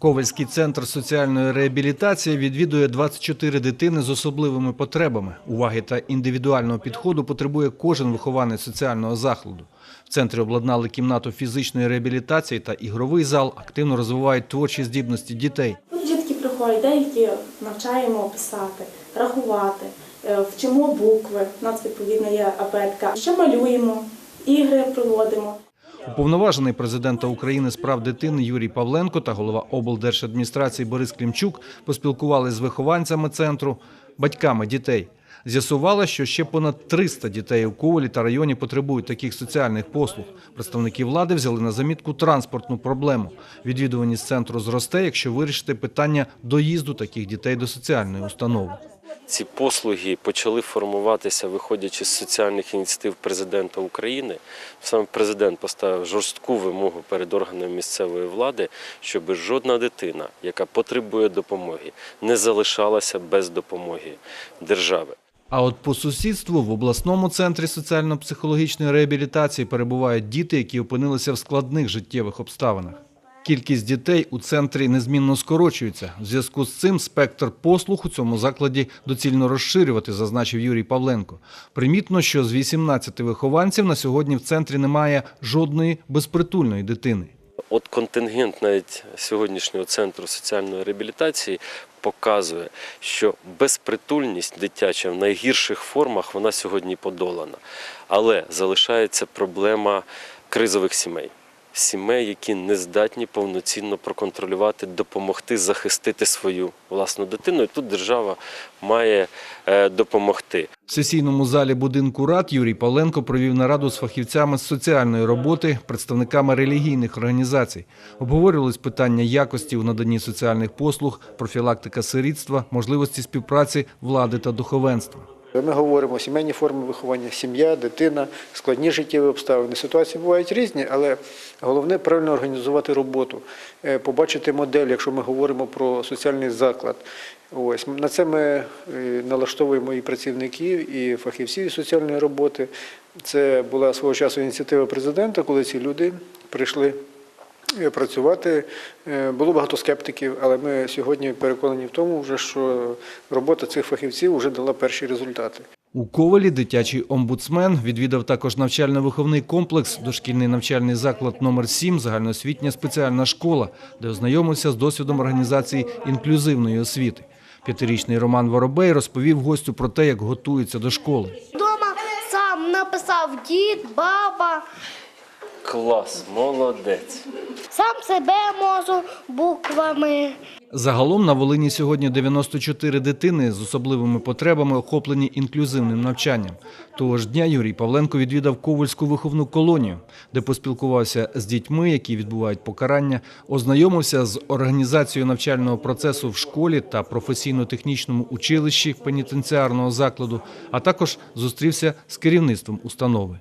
Ковальський центр соціальної реабілітації відвідує 24 дитини з особливими потребами. Уваги та індивідуального підходу потребує кожен вихованець соціального закладу. В центрі обладнали кімнату фізичної реабілітації та ігровий зал, активно розвивають творчі здібності дітей. Тут дітки приходять, деякі навчаємо писати, рахувати, е, вчимо букви, у нас відповідно є абетка. Ще малюємо, ігри проводимо. Уповноважений президента України з прав дитини Юрій Павленко та голова облдержадміністрації Борис Клімчук поспілкувалися з вихованцями центру, батьками дітей. З'ясували, що ще понад 300 дітей у Ковалі та районі потребують таких соціальних послуг. Представники влади взяли на замітку транспортну проблему. Відвідуваність центру зросте, якщо вирішити питання доїзду таких дітей до соціальної установи. Ці послуги почали формуватися, виходячи з соціальних ініціатив президента України. Саме президент поставив жорстку вимогу перед органами місцевої влади, щоб жодна дитина, яка потребує допомоги, не залишалася без допомоги держави. А от по сусідству в обласному центрі соціально-психологічної реабілітації перебувають діти, які опинилися в складних життєвих обставинах. Кількість дітей у центрі незмінно скорочується. В зв'язку з цим спектр послуг у цьому закладі доцільно розширювати, зазначив Юрій Павленко. Примітно, що з 18 вихованців на сьогодні в центрі немає жодної безпритульної дитини. От контингент навіть сьогоднішнього центру соціальної реабілітації показує, що безпритульність дитяча в найгірших формах вона сьогодні подолана. Але залишається проблема кризових сімей. Сімей, які не здатні повноцінно проконтролювати, допомогти захистити свою власну дитину. І тут держава має е, допомогти. В сесійному залі будинку рад Юрій Павленко провів нараду з фахівцями з соціальної роботи, представниками релігійних організацій. Обговорювались питання якості у наданні соціальних послуг, профілактика сирітства, можливості співпраці влади та духовенства. Ми говоримо сімейні форми виховання, сім'я, дитина, складні життєві обставини. Ситуації бувають різні, але головне правильно організувати роботу, е, побачити модель, якщо ми говоримо про соціальний заклад. Ось на це ми е, налаштовуємо і працівників, і фахівців соціальної роботи. Це була свого часу ініціатива президента, коли ці люди прийшли працювати. Е, Було багато скептиків, але ми сьогодні переконані в тому, вже, що робота цих фахівців вже дала перші результати. У Ковалі дитячий омбудсмен відвідав також навчально-виховний комплекс, дошкільний навчальний заклад номер 7 загальноосвітня спеціальна школа, де ознайомився з досвідом організації інклюзивної освіти. П'ятирічний Роман Воробей розповів гостю про те, як готується до школи. Дома сам написав дід, баба, Клас, молодець. сам себе можу буквами. Загалом на Волині сьогодні 94 дитини з особливими потребами охоплені інклюзивним навчанням. Того ж дня Юрій Павленко відвідав Ковальську виховну колонію, де поспілкувався з дітьми, які відбувають покарання, ознайомився з організацією навчального процесу в школі та професійно-технічному училищі пенітенціарного закладу, а також зустрівся з керівництвом установи.